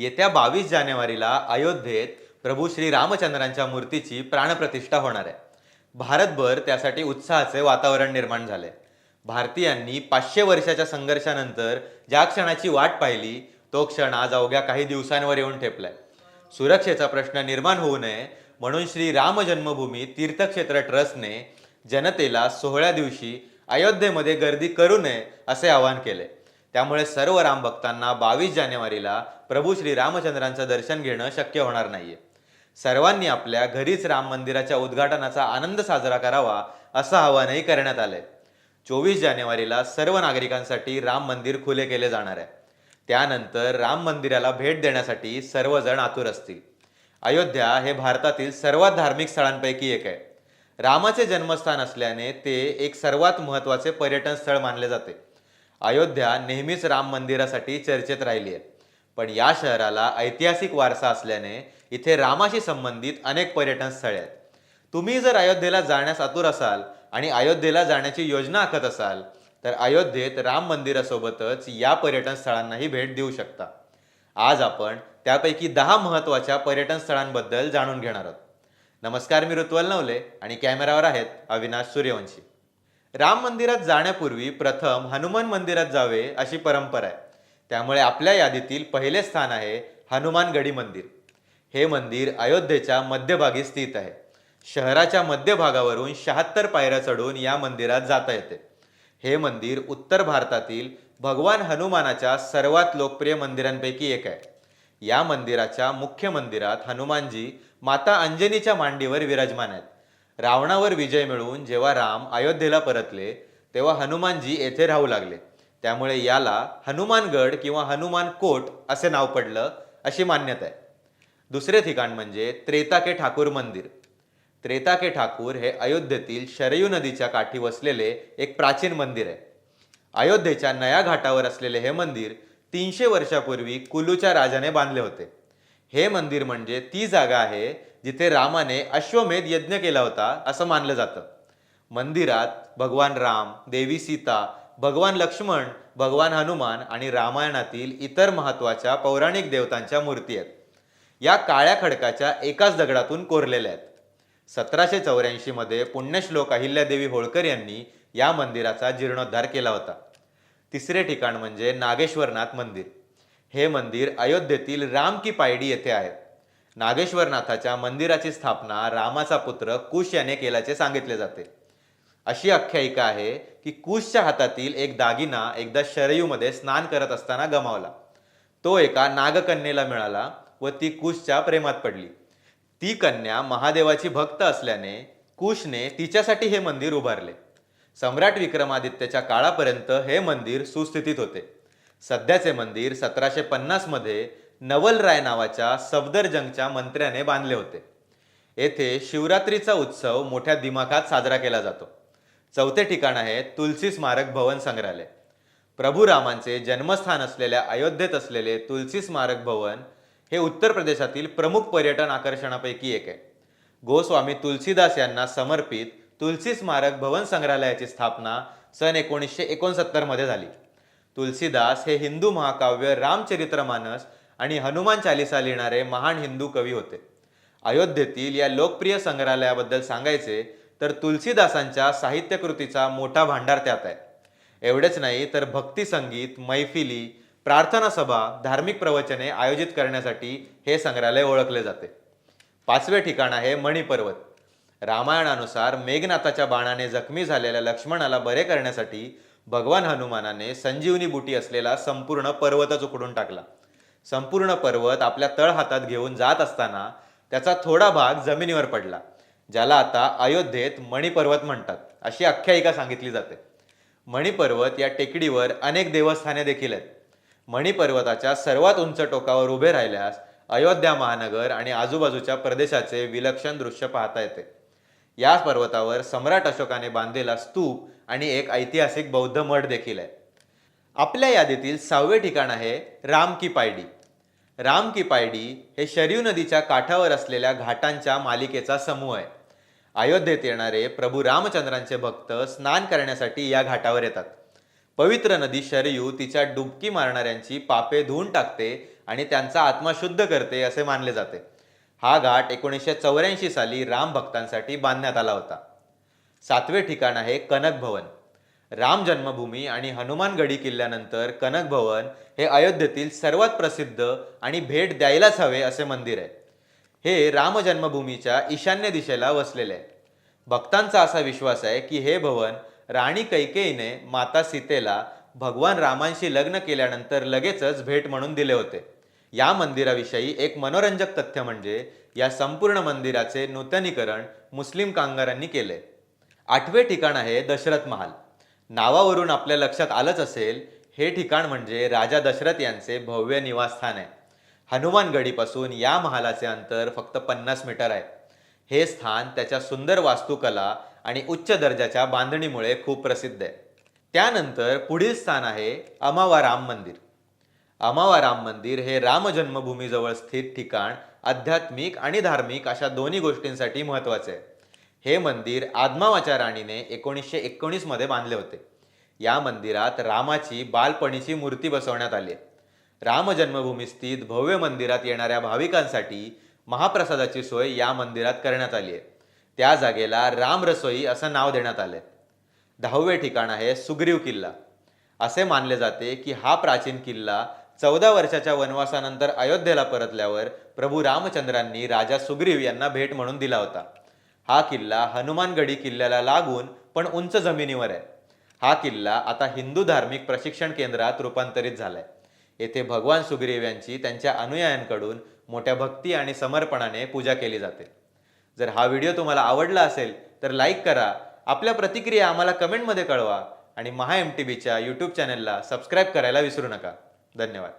येत्या बावीस जानेवारीला अयोध्येत प्रभू श्री रामचंद्रांच्या मूर्तीची प्राणप्रतिष्ठा होणार आहे. भारतभर त्यासाठी उत्साहाचे वातावरण निर्माण झाले. भारतीयांनी पाचशे वर्षाच्या संघर्षानंतर ज्या क्षणाची वाट पाहिली तो क्षण आज अवघ्या काही दिवसांवर येऊन ठेपलाय. सुरक्षेचा प्रश्न निर्माण होऊ नये म्हणून श्री राम जन्मभूमी तीर्थक्षेत्र ट्रस्टने जनतेला सोहळ्या दिवशी अयोध्येमध्ये गर्दी करू नये असे आवाहन केले. त्यामुळे सर्व राम भक्तांना बावीस जानेवारीला प्रभू श्री रामचंद्रांचं दर्शन घेणं शक्य होणार नाहीये. सर्वांनी आपल्या घरीच राम मंदिराच्या उद्घाटनाचा आनंद साजरा करावा असं आवाहनही करण्यात आलंय. चोवीस जानेवारीला सर्व नागरिकांसाठी राम मंदिर खुले केले जाणार आहे. त्यानंतर राम मंदिराला भेट देण्यासाठी सर्वजण आतुर असतील. अयोध्या हे भारतातील सर्वात धार्मिक स्थळांपैकी एक आहे. रामाचे जन्मस्थान असल्याने ते एक सर्वात महत्त्वाचे पर्यटन स्थळ मानले जाते. अयोध्या नेहमीच राम मंदिरासाठी चर्चेत राहिली आहे. पण या शहराला ऐतिहासिक वारसा असल्याने इथे रामाशी संबंधित अनेक पर्यटन स्थळे आहेत. तुम्ही जर अयोध्येला जाण्यास आतुर असाल आणि अयोध्येला जाण्याची योजना आखत असाल तर अयोध्येत राम मंदिरासोबतच या पर्यटन स्थळांनाही भेट देऊ शकता. आज आपण त्यापैकी दहा महत्त्वाच्या पर्यटन स्थळांबद्दल जाणून घेणार आहोत. नमस्कार मी ऋत्वल नवले आणि कॅमेरावर आहेत अविनाश सूर्यवंशी. राम मंदिरात जाण्यापूर्वी प्रथम हनुमान मंदिरात जावे अशी परंपरा आहे. त्यामुळे आपल्या यादीतील पहिले स्थान आहे हनुमानगडी मंदिर. हे मंदिर अयोध्येच्या मध्यभागी स्थित आहे. शहराच्या मध्यभागावरून शहात्तर पायऱ्या चढून या मंदिरात जाता येते. हे मंदिर उत्तर भारतातील भगवान हनुमानाच्या सर्वात लोकप्रिय मंदिरांपैकी एक आहे. या मंदिराच्या मुख्य मंदिरात हनुमानजी माता अंजनीच्या मांडीवर विराजमान आहेत. रावणावर विजय मिळवून जेव्हा राम अयोध्येला परतले तेव्हा हनुमानजी येथे राहू लागले. त्यामुळे याला हनुमानगड किंवा हनुमान कोट असे नाव पडलं अशी मान्यता आहे. दुसरे ठिकाण म्हणजे त्रेताके ठाकूर मंदिर. त्रेताके ठाकूर हे अयोध्येतील शरयू नदीच्या काठी वसलेले एक प्राचीन मंदिर आहे. अयोध्येच्या नया घाटावर असलेले हे मंदिर तीनशे वर्षापूर्वी कुलूच्या राजाने बांधले होते. हे मंदिर म्हणजे ती जागा आहे जिथे रामाने अश्वमेध यज्ञ केला होता असं मानलं जातं. मंदिरात भगवान राम देवी सीता भगवान लक्ष्मण भगवान हनुमान आणि रामायणातील इतर महत्त्वाच्या पौराणिक देवतांच्या मूर्ती आहेत. या काळ्या खडकाच्या एकाच दगडातून कोरलेल्या आहेत. सतराशे चौऱ्याऐंशीमध्ये पुण्यश्लोक अहिल्यादेवी होळकर यांनी या मंदिराचा जीर्णोद्धार केला होता. तिसरे ठिकाण म्हणजे नागेश्वरनाथ मंदिर. हे मंदिर अयोध्येतील राम की पायडी येथे आहे. नागेश्वरनाथाच्या मंदिराची स्थापना रामाचा पुत्र कुश याने केल्याचे सांगितले जाते. अशी आख्यायिका आहे की कुशच्या हातातील एक दागिना एकदा शरयूमध्ये स्नान करत असताना गमावला. तो एका नागकन्येला मिळाला व ती कुशच्या प्रेमात पडली. ती कन्या महादेवाची भक्त असल्याने कुशने तिच्यासाठी हे मंदिर उभारले. सम्राट विक्रमादित्यच्या काळापर्यंत हे मंदिर सुस्थितीत होते. सध्याचे मंदिर सतराशे पन्नासमध्ये नवलराय नावाच्या सफदरजंगच्या मंत्र्याने बांधले होते. येथे शिवरात्रीचा उत्सव मोठ्या दिमाखात साजरा केला जातो. चौथे ठिकाण आहे तुलसी स्मारक भवन संग्रहालय. प्रभू रामांचे जन्मस्थान असलेल्या अयोध्येत असलेले तुलसी स्मारक भवन हे उत्तर प्रदेशातील प्रमुख पर्यटन आकर्षणापैकी एक आहे. गोस्वामी तुलसीदास यांना समर्पित तुलसी स्मारक भवन संग्रहालयाची स्थापना सन एकोणीसशे एकोणसत्तरमध्ये झाली. तुलसीदास हे हिंदू महाकाव्य रामचरित्रमानस आणि हनुमान चालिसा लिहिणारे महान हिंदू कवी होते. अयोध्येतील या लोकप्रिय संग्रहालयाबद्दल सांगायचे तर तुलसीदासांच्या साहित्यकृतीचा मोठा भांडार त्यात आहे. एवढेच नाही तर भक्ती संगीत मैफिली प्रार्थना सभा धार्मिक प्रवचने आयोजित करण्यासाठी हे संग्रहालय ओळखले जाते. पाचवे ठिकाण आहे मणिपर्वत रामायणानुसार मेघनाथाच्या बाणाने जखमी झालेल्या लक्ष्मणाला बरे करण्यासाठी भगवान हनुमानाने संजीवनी बुटी असलेला संपूर्ण पर्वतच उकडून टाकला. संपूर्ण पर्वत आपल्या तळ हातात घेऊन जात असताना त्याचा थोडा भाग जमिनीवर पडला ज्याला आता अयोध्येत मणिपर्वत म्हणतात अशी आख्यायिका सांगितली जाते. मणिपर्वत या टेकडीवर अनेक देवस्थाने देखील आहेत. मणिपर्वताच्या सर्वात उंच टोकावर उभे राहिल्यास अयोध्या महानगर आणि आजूबाजूच्या प्रदेशाचे विलक्षण दृश्य पाहता येते. या पर्वतावर सम्राट अशोकाने बांधलेला स्तूप आणि एक ऐतिहासिक बौद्ध मठ देखील आहे. आपल्या यादीतील सहावे ठिकाण आहे राम की पायडी. राम की पायडी हे शरयू नदीच्या काठावर असलेल्या घाटांच्या मालिकेचा समूह आहे. अयोध्येत येणारे प्रभू रामचंद्रांचे भक्त स्नान करण्यासाठी या घाटावर येतात. पवित्र नदी शरयू तिच्या डुबकी मारणाऱ्यांची पापे धुवून टाकते आणि त्यांचा आत्मा शुद्ध करते असे मानले जाते. हा घाट एकोणीसशे चौऱ्याऐंशी साली राम भक्तांसाठी बांधण्यात आला होता. सातवे ठिकाण आहे कनक भवन राम जन्मभूमी आणि हनुमानगडी किल्ल्यानंतर कनक भवन हे अयोध्येतील सर्वात प्रसिद्ध आणि भेट द्यायलाच हवे असे मंदिर आहे. हे राम जन्मभूमीच्या ईशान्य दिशेला वसलेले आहे. भक्तांचा असा विश्वास आहे की हे भवन राणी कैकेयीने माता सीतेला भगवान रामांशी लग्न केल्यानंतर लगेचच भेट म्हणून दिले होते. या मंदिराविषयी एक मनोरंजक तथ्य म्हणजे या संपूर्ण मंदिराचे नूतनीकरण मुस्लिम कामगारांनी केले. आठवे ठिकाण आहे दशरथ महाल. नावावरून आपल्या लक्षात आलंच असेल हे ठिकाण म्हणजे राजा दशरथ यांचे भव्य निवासस्थान आहे. हनुमानगडीपासून या महालाचे अंतर फक्त पन्नास मीटर आहे. हे स्थान त्याच्या सुंदर वास्तुकला आणि उच्च दर्जाच्या बांधणीमुळे खूप प्रसिद्ध आहे. त्यानंतर पुढील स्थान आहे अमावा राम मंदिर. अमावा राम मंदिर हे राम जन्मभूमीजवळ स्थित ठिकाण आध्यात्मिक आणि धार्मिक अशा दोन्ही गोष्टींसाठी महत्त्वाचे आहे. हे मंदिर आदमावाच्या राणीने एकोणीसशे एकोणीसमध्ये बांधले होते. या मंदिरात रामाची बालपणीची मूर्ती बसवण्यात आली आहे. राम जन्मभूमी स्थित भव्य मंदिरात येणाऱ्या भाविकांसाठी महाप्रसादाची सोय या मंदिरात करण्यात आली आहे. त्या जागेला राम रसोई असं नाव देण्यात आलंय दहावे ठिकाण आहे सुग्रीव किल्ला. असे मानले जाते की हा प्राचीन किल्ला चौदा वर्षाच्या वनवासानंतर अयोध्येला परतल्यावर प्रभू रामचंद्रांनी राजा सुग्रीव यांना भेट म्हणून दिला होता. हा किल्ला हनुमानगडी किल्ल्याला लागून पण उंच जमिनीवर आहे. हा किल्ला आता हिंदू धार्मिक प्रशिक्षण केंद्रात रूपांतरित झालाय. येथे भगवान सुग्रीव यांची त्यांच्या अनुयायांकडून मोठ्या भक्ती आणि समर्पणाने पूजा केली जाते. जर हा व्हिडिओ तुम्हाला आवडला असेल तर लाईक करा आपल्या प्रतिक्रिया आम्हाला कमेंटमध्ये कळवा आणि महा एम टी बीच्या यूट्यूब चॅनलला सबस्क्राईब करायला विसरू नका. धन्यवाद.